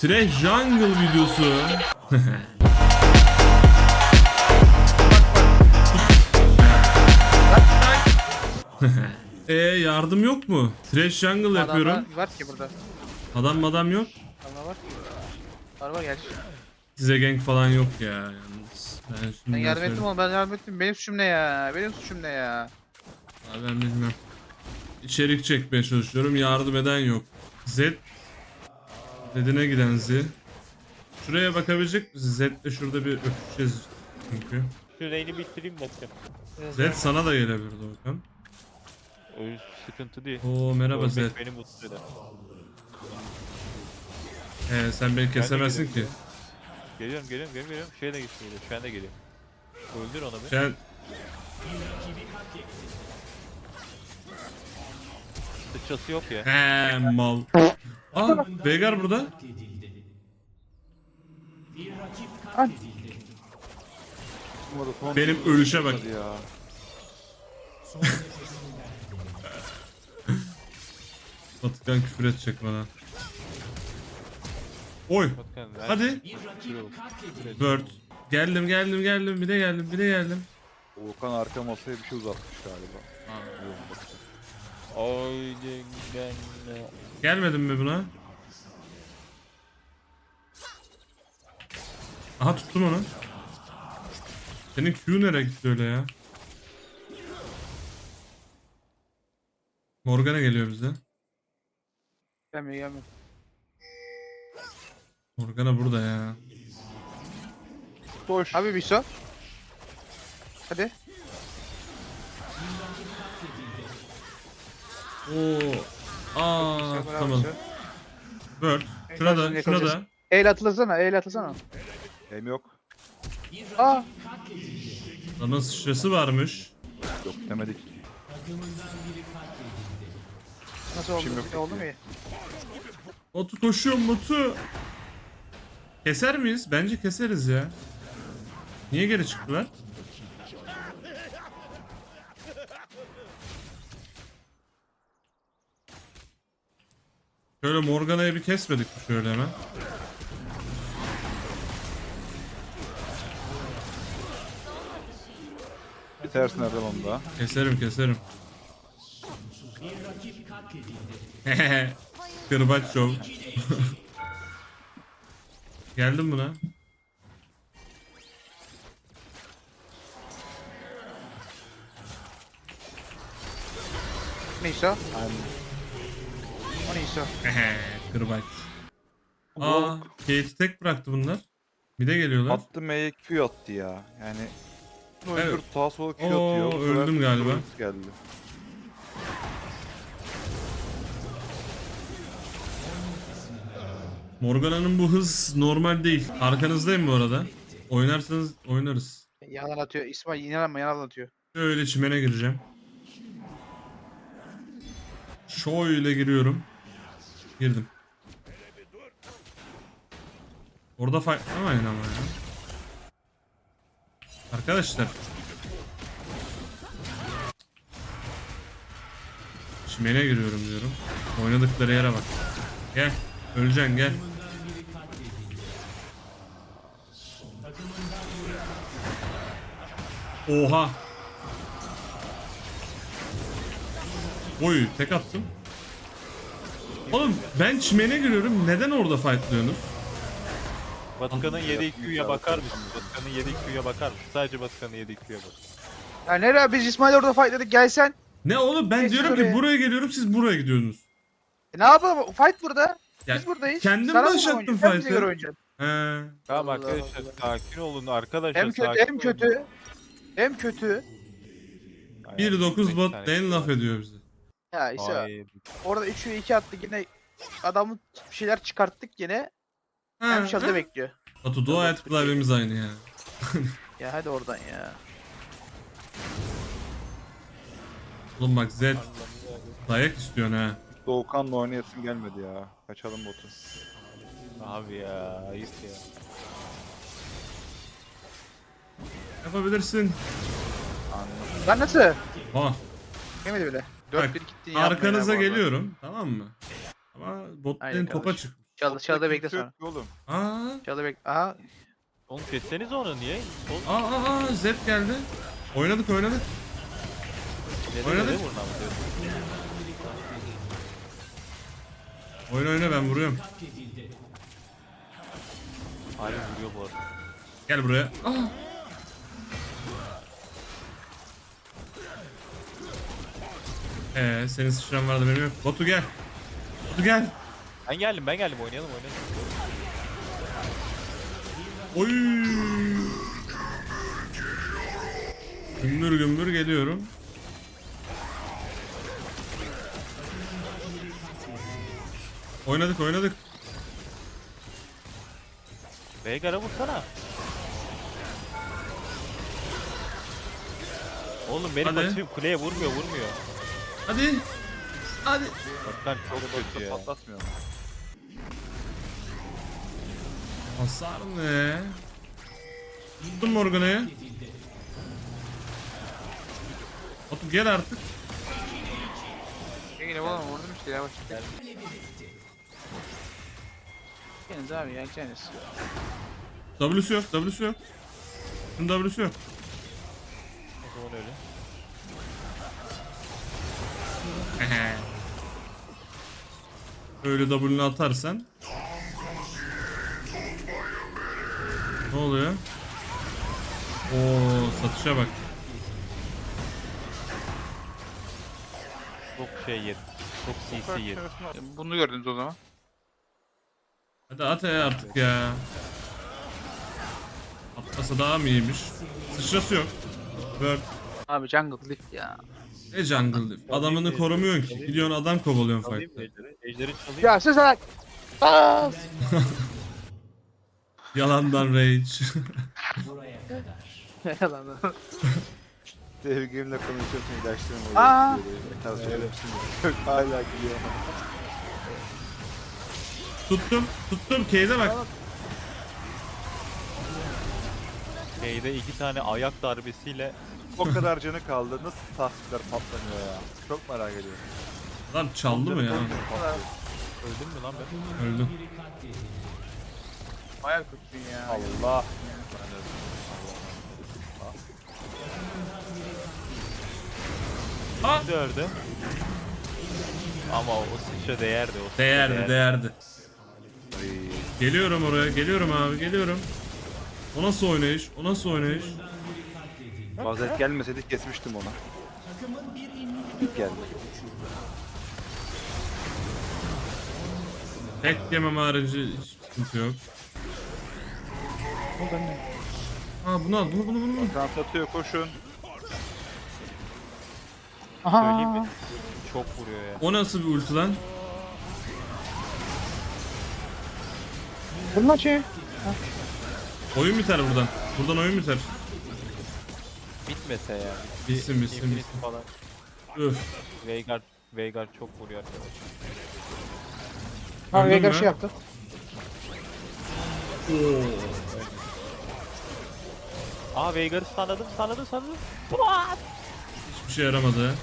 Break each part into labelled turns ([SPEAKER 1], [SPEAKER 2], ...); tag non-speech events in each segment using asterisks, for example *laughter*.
[SPEAKER 1] Trash Jungle videosu. Eee *laughs* yardım yok mu? Trash Jungle yapıyorum.
[SPEAKER 2] Adamlar var ki burada.
[SPEAKER 1] Adam madam yok.
[SPEAKER 2] Adamlar var ki. Var var gerçi.
[SPEAKER 1] Size gank falan yok ya yalnız. Ben
[SPEAKER 2] Ben
[SPEAKER 1] şimdi
[SPEAKER 2] yardım ettim oğlum ben yardım ettim. Benim suçum ne ya? Benim suçum ne ya?
[SPEAKER 1] Abi ben bilmem. İçerik çekmeye çalışıyorum. Yardım eden yok. Z. Z'ine giden Z. Şuraya bakabilecek misin? Z'le şurada bir öpüşeceğiz çünkü.
[SPEAKER 3] Şu reyni bitireyim bakayım.
[SPEAKER 1] Z sana da gelebilir Doğukan.
[SPEAKER 3] O sıkıntı değil.
[SPEAKER 1] Oo merhaba Z.
[SPEAKER 3] Ölmek beni mutlu eder.
[SPEAKER 1] Ee, sen beni kesemezsin ki.
[SPEAKER 3] Geliyorum geliyorum geliyorum geliyorum. Şeye de gitsin geliyor. Şu anda geliyor. Öldür onu bir.
[SPEAKER 1] Sen
[SPEAKER 3] Sıçrası yok ya.
[SPEAKER 1] He mal. Aa Veigar burada. Benim ölüşe bak.
[SPEAKER 4] ya.
[SPEAKER 1] Batıkan küfür edecek bana. Oy. Hadi. Bird. Geldim geldim geldim bir de geldim bir de geldim.
[SPEAKER 4] Volkan arka masaya bir şey uzatmış galiba.
[SPEAKER 3] Haydi
[SPEAKER 1] Gelmedin mi buna? Aha tuttum onu. Senin Q nereye gitti öyle ya? Morgana geliyor bize.
[SPEAKER 2] Gelmiyor gelmiyor.
[SPEAKER 1] Morgana burada ya.
[SPEAKER 4] Koş.
[SPEAKER 2] Abi bir su. Hadi.
[SPEAKER 1] Oo. Aa
[SPEAKER 2] Bravo,
[SPEAKER 1] tamam. Bird. Şuna da şuna da.
[SPEAKER 2] El atılsana, el atılsana.
[SPEAKER 4] Hem yok.
[SPEAKER 2] Aa,
[SPEAKER 1] Adamın sıçrası varmış.
[SPEAKER 4] Yok demedik.
[SPEAKER 2] nasıl oldu?
[SPEAKER 4] Şimdi yok.
[SPEAKER 2] oldu mu iyi?
[SPEAKER 1] Batu koşuyorum Batu. Keser miyiz? Bence keseriz ya. Niye geri çıktılar? Şöyle Morgana'yı bir kesmedik mi şöyle hemen?
[SPEAKER 4] Bitersin Erdem onu da.
[SPEAKER 1] Keserim keserim. *laughs* Kırbaç şov. *laughs* Geldim buna.
[SPEAKER 2] Neyse. O neyse.
[SPEAKER 1] Kırbaç. Aa, Kate'i tek bıraktı bunlar. Bir de geliyorlar.
[SPEAKER 4] Attı M'ye Q attı ya. Yani
[SPEAKER 1] Evet.
[SPEAKER 4] öldür sağa sola Q
[SPEAKER 1] Oo,
[SPEAKER 4] atıyor. Bu sefer
[SPEAKER 1] öldüm galiba.
[SPEAKER 4] Geldi.
[SPEAKER 1] Morgana'nın bu hız normal değil. Arkanızdayım bu arada. Oynarsanız oynarız.
[SPEAKER 2] Yalan atıyor. İsmail inanma yalan atıyor.
[SPEAKER 1] Şöyle çimene gireceğim. Şöyle giriyorum. Girdim. Orada fightlamayın ama ya. Arkadaşlar. Çimene giriyorum diyorum. Oynadıkları yere bak. Gel. Öleceksin gel. Oha. Oy tek attım. Oğlum ben çimene giriyorum. Neden orada fightlıyorsunuz?
[SPEAKER 3] Batıkan'ın 7 Q'ya bakar mısın? Batıkan'ın 7 Q'ya bakar mısın? Sadece Batıkan'ın 7 Q'ya bak.
[SPEAKER 2] Ya nereye biz İsmail orada fightladık gelsen.
[SPEAKER 1] Ne oğlum ben
[SPEAKER 2] Geç
[SPEAKER 1] diyorum ki
[SPEAKER 2] oraya.
[SPEAKER 1] buraya geliyorum siz buraya gidiyorsunuz.
[SPEAKER 2] E ne yapalım? Fight burada.
[SPEAKER 1] Ya,
[SPEAKER 2] Biz buradayız.
[SPEAKER 1] kendim
[SPEAKER 2] Sana mı
[SPEAKER 1] başlattım
[SPEAKER 2] oynayacaksın? Sen bize
[SPEAKER 1] fight'ı.
[SPEAKER 2] göre oynayacaksın.
[SPEAKER 1] He.
[SPEAKER 3] Tamam
[SPEAKER 2] Allah
[SPEAKER 3] arkadaşlar sakin olun arkadaşlar
[SPEAKER 2] Hem kötü
[SPEAKER 3] sakin
[SPEAKER 2] hem
[SPEAKER 3] olun.
[SPEAKER 2] kötü. Hem kötü.
[SPEAKER 3] Aynen,
[SPEAKER 1] 1-9
[SPEAKER 3] beş
[SPEAKER 1] bot
[SPEAKER 3] tane Q
[SPEAKER 1] laf ediyor bize.
[SPEAKER 2] Ya işte orada 3'ü 2 attı yine adamın bir şeyler çıkarttık yine. Hem şurada bekliyor.
[SPEAKER 1] Batu dua et klavyemiz aynı ya.
[SPEAKER 2] Ya hadi oradan ya.
[SPEAKER 1] Oğlum bak Zed dayak istiyorsun ha.
[SPEAKER 4] Doğukan'la oynayasın gelmedi ya. Kaçalım botu.
[SPEAKER 3] Abi ya ayıp ya.
[SPEAKER 1] Yapabilirsin.
[SPEAKER 4] Anladım.
[SPEAKER 2] Lan nasıl?
[SPEAKER 1] Ha.
[SPEAKER 2] Yemedi bile.
[SPEAKER 1] Bak,
[SPEAKER 2] 4-1 gittin ya.
[SPEAKER 1] Arkanıza geliyorum. Tamam mı? Ama bot
[SPEAKER 2] Aynen
[SPEAKER 1] lane topa
[SPEAKER 2] kardeşim.
[SPEAKER 1] çıkmış.
[SPEAKER 2] Çalı,
[SPEAKER 4] Botta
[SPEAKER 2] çalıda bekle
[SPEAKER 4] kimse
[SPEAKER 2] sonra.
[SPEAKER 4] yok ki Oğlum.
[SPEAKER 1] Aa,
[SPEAKER 2] Çalı bekle. Aa
[SPEAKER 3] Oğlum kesseniz onu niye? Oğlum
[SPEAKER 1] aa, aa, aa, Zed geldi. Oynadık oynadık.
[SPEAKER 3] neden
[SPEAKER 1] oynadık.
[SPEAKER 3] öyle vurun ama diyorsun?
[SPEAKER 1] Oyna oyna ben vuruyorum.
[SPEAKER 3] Harbi vuruyor bu arada.
[SPEAKER 1] Gel buraya. Aa. Ee, senin sıçran vardı benim yok. Batu gel. Batu gel.
[SPEAKER 3] Ben geldim ben geldim oynayalım oynayalım.
[SPEAKER 1] Oy. Gümbür gümbür geliyorum. Oynadık oynadık.
[SPEAKER 3] Veigar'a vursana. Oğlum benim
[SPEAKER 1] Hadi.
[SPEAKER 3] pasifim kuleye vurmuyor vurmuyor.
[SPEAKER 1] Hadi. Hadi.
[SPEAKER 3] Baktan çok kötü ya.
[SPEAKER 4] Patlatmıyor?
[SPEAKER 1] Hasar ne? Tuttum Morgana'yı. Batu gel artık.
[SPEAKER 2] yine oğlum vurdum işte yavaş. Geliniz abi geleceğiniz.
[SPEAKER 1] W'su yok, W'su yok. Bunun W'su yok.
[SPEAKER 3] O zaman öyle.
[SPEAKER 1] Öyle W'nu atarsan. Ne oluyor? Oo satışa bak.
[SPEAKER 3] Çok şey yedim. Çok CC yedim.
[SPEAKER 2] Bunu gördünüz o zaman.
[SPEAKER 1] Hadi at ya artık ya. Atlasa daha mı iyiymiş? Sıçrası yok. Bird.
[SPEAKER 2] Abi jungle lift ya.
[SPEAKER 1] Ne jungle diff? Adamını korumuyorsun ki. Gidiyorsun adam kovalıyorsun
[SPEAKER 3] Çalayım mı
[SPEAKER 1] fight'ta.
[SPEAKER 3] ejderi? Ejderi çalayım.
[SPEAKER 2] Ya salak. Aa! *laughs*
[SPEAKER 1] Yalandan rage. *laughs*
[SPEAKER 2] Yalan.
[SPEAKER 4] Sevgilimle konuşuyorsun ilaçlarım oluyor.
[SPEAKER 2] Aa!
[SPEAKER 4] Ya. Hala gülüyor.
[SPEAKER 1] tuttum. Tuttum. K'de bak.
[SPEAKER 3] Şeyde iki tane ayak darbesiyle
[SPEAKER 4] O kadar canı kaldı. Nasıl tasvirler patlamıyor ya? Çok merak ediyorum.
[SPEAKER 1] Adam çaldı mı ya?
[SPEAKER 3] öldüm mü lan ben?
[SPEAKER 1] Öldüm.
[SPEAKER 2] Bayağı kötüsün ya.
[SPEAKER 4] Allah.
[SPEAKER 1] Aa!
[SPEAKER 3] Dördü. Ama o sıçra değerdi. O
[SPEAKER 1] Değerdi değerdi.
[SPEAKER 4] Ay.
[SPEAKER 1] Geliyorum oraya. Geliyorum abi. Geliyorum. O nasıl oynayış? O nasıl oynayış?
[SPEAKER 4] Vaziyet gelmeseydi kesmiştim onu. İlk geldi.
[SPEAKER 1] Tek yemem harici hiç sıkıntı yok. Aa bunu al. Bunu bunu bunu. bunu.
[SPEAKER 4] Kant atıyor koşun.
[SPEAKER 3] Söyleyeyim mi? Çok vuruyor ya.
[SPEAKER 1] O nasıl bir ulti lan?
[SPEAKER 2] Bunun açı.
[SPEAKER 1] Oyun biter buradan. Buradan oyun biter.
[SPEAKER 3] Bitmese ya.
[SPEAKER 1] Bitsin, bitsin,
[SPEAKER 3] Infinity
[SPEAKER 1] bitsin.
[SPEAKER 3] Falan.
[SPEAKER 1] Öf.
[SPEAKER 3] Veigar, Veigar çok vuruyor arkadaşlar.
[SPEAKER 2] Ha
[SPEAKER 1] Öldün
[SPEAKER 2] Veigar
[SPEAKER 1] mü?
[SPEAKER 2] şey yaptı.
[SPEAKER 3] Aa Veigar'ı sanadım, sanadım, sanadım.
[SPEAKER 1] Hiçbir şey yaramadı.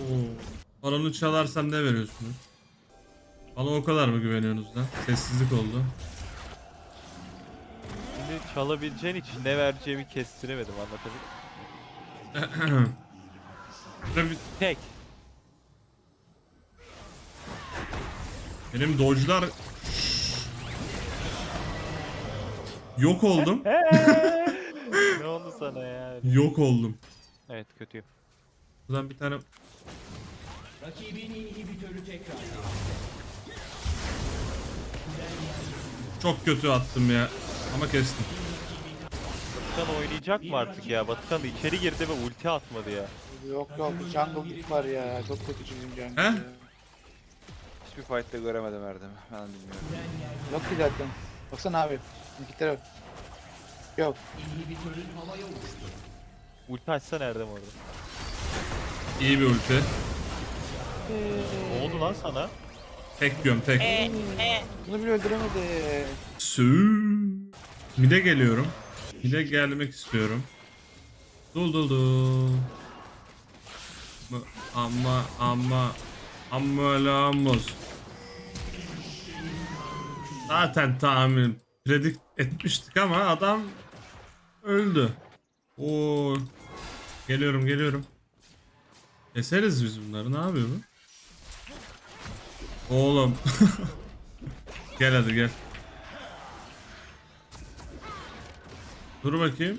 [SPEAKER 1] Oo. Balonu çalarsam ne veriyorsunuz? Bana o kadar mı güveniyorsunuz lan? Sessizlik oldu.
[SPEAKER 3] Şimdi çalabileceğin için ne vereceğimi kestiremedim anlatabiliyor
[SPEAKER 1] Şurada *clears throat* bir-
[SPEAKER 3] Tek.
[SPEAKER 1] Benim dodge'lar Yok oldum. *laughs*
[SPEAKER 3] ne oldu sana ya?
[SPEAKER 1] Yok oldum.
[SPEAKER 3] Evet kötüyüm.
[SPEAKER 1] Buradan bir tane Çok kötü attım ya. Ama kestim.
[SPEAKER 3] Batıkan oynayacak mı artık ya? Batıkan da içeri girdi ve ulti atmadı ya.
[SPEAKER 2] Yok yok jungle lift var ya. Çok kötü çizim jungle.
[SPEAKER 1] He?
[SPEAKER 2] ya.
[SPEAKER 4] Hiçbir fight'te göremedim Erdem'i. Ben bilmiyorum.
[SPEAKER 2] Yok ki zaten. Baksana abi. İki taraf. Yok.
[SPEAKER 3] Ulti açsa nerede orada?
[SPEAKER 1] İyi bir ulti.
[SPEAKER 3] Ne oldu lan sana?
[SPEAKER 1] Tek diyorum tek.
[SPEAKER 2] Bunu bile öldüremedi.
[SPEAKER 1] Sü. Mide geliyorum. Mide gelmek istiyorum. Dul dul dul. Ama ama ama lamos. Zaten tahmin predik etmiştik ama adam öldü. Oo. Geliyorum geliyorum. Keseriz biz bunları. Ne yapıyor bu? Oğlum. *laughs* gel hadi gel. Dur bakayım.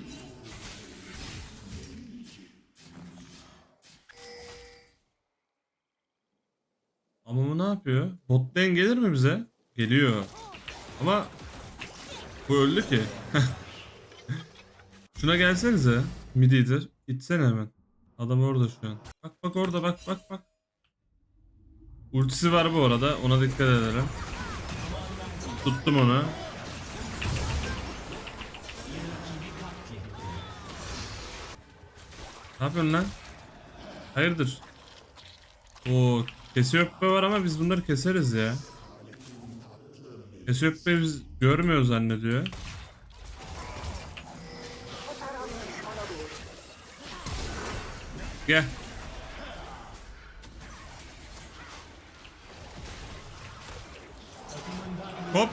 [SPEAKER 1] Ama bu ne yapıyor? Bot lane gelir mi bize? Geliyor. Ama bu öldü ki. *laughs* Şuna gelsenize. Mididir. Gitsene hemen. Adam orada şu an. Bak bak orada bak bak bak. Ultisi var bu arada. Ona dikkat edelim. Tuttum onu. Ne yapıyorsun lan? Hayırdır? Oo, Kesioppe var ama biz bunları keseriz ya. Kesioppe biz görmüyor zannediyor. Gel. Hop.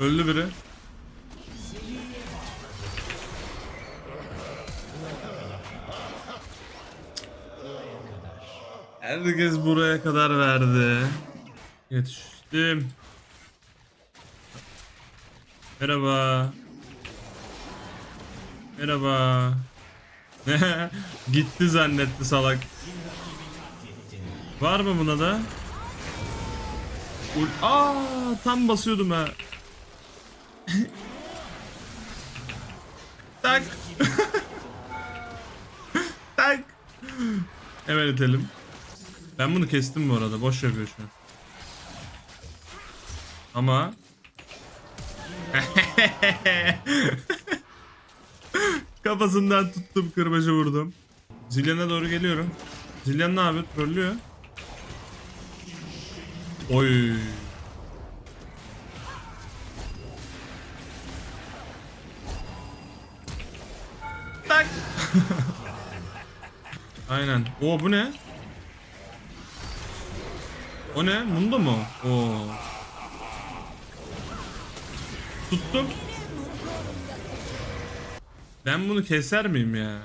[SPEAKER 1] Öldü biri. Herkes buraya kadar verdi. Yetiştim. Merhaba. Merhaba. *laughs* Gitti zannetti salak. Var mı buna da? Ul- Aa tam basıyordum ha. *laughs* tak. *laughs* tak. Hemen itelim. Ben bunu kestim bu arada. Boş yapıyor şu an. Ama *laughs* kafasından tuttum kırbacı vurdum. Zilyan'a doğru geliyorum. Zilyan ne yapıyor? Trollüyor. Oy. Tak. *laughs* Aynen. O bu ne? O ne? Mundo mu? Oo. Tuttum. Ben bunu keser miyim ya?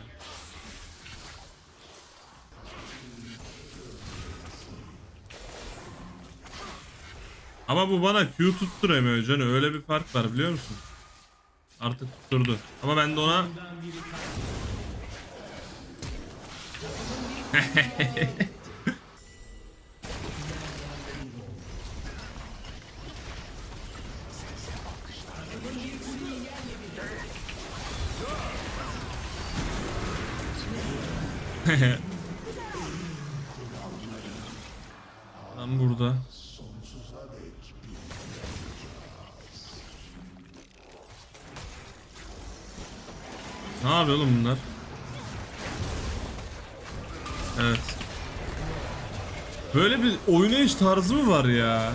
[SPEAKER 1] Ama bu bana Q tutturamıyor canım. Öyle bir fark var biliyor musun? Artık tutturdu. Ama ben de ona *laughs* Ben burada. Ne yapıyor oğlum bunlar? Evet. Böyle bir oynayış tarzı mı var ya?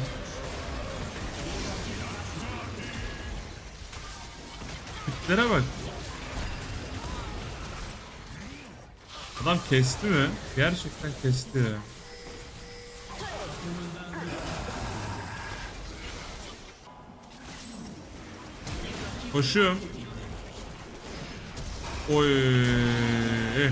[SPEAKER 1] Tiplere bak. Adam kesti mi? Gerçekten kesti. Koşuyorum. Oy.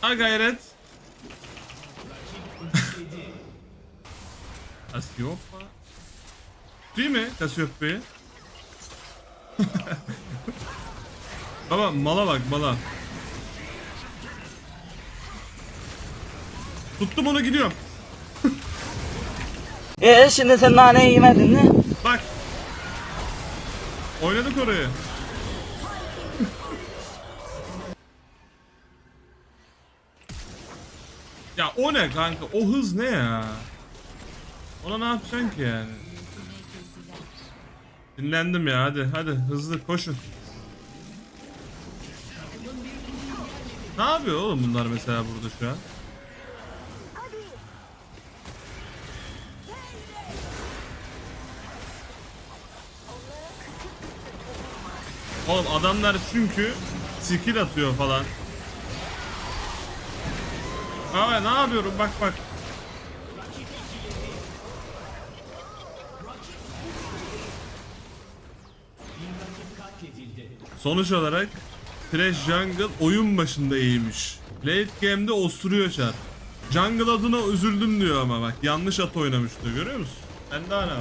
[SPEAKER 1] Ha gayret. Cassiopeia. Değil mi Cassiopeia'yı? Baba mala bak mala. Tuttum onu gidiyorum.
[SPEAKER 5] E şimdi sen nane yemedin mi?
[SPEAKER 1] Bak. Oynadık orayı. ya o ne kanka? O hız ne ya? Ona ne yapacaksın ki yani? Dinlendim ya hadi hadi hızlı koşun. Ne yapıyor oğlum bunlar mesela burada şu an? Oğlum adamlar çünkü skill atıyor falan. Abi ne yapıyorum bak bak. Sonuç olarak Thresh Jungle oyun başında iyiymiş. Late game'de osturuyor çar. Jungle adına üzüldüm diyor ama bak yanlış at oynamış diyor görüyor musun? Ben de hala.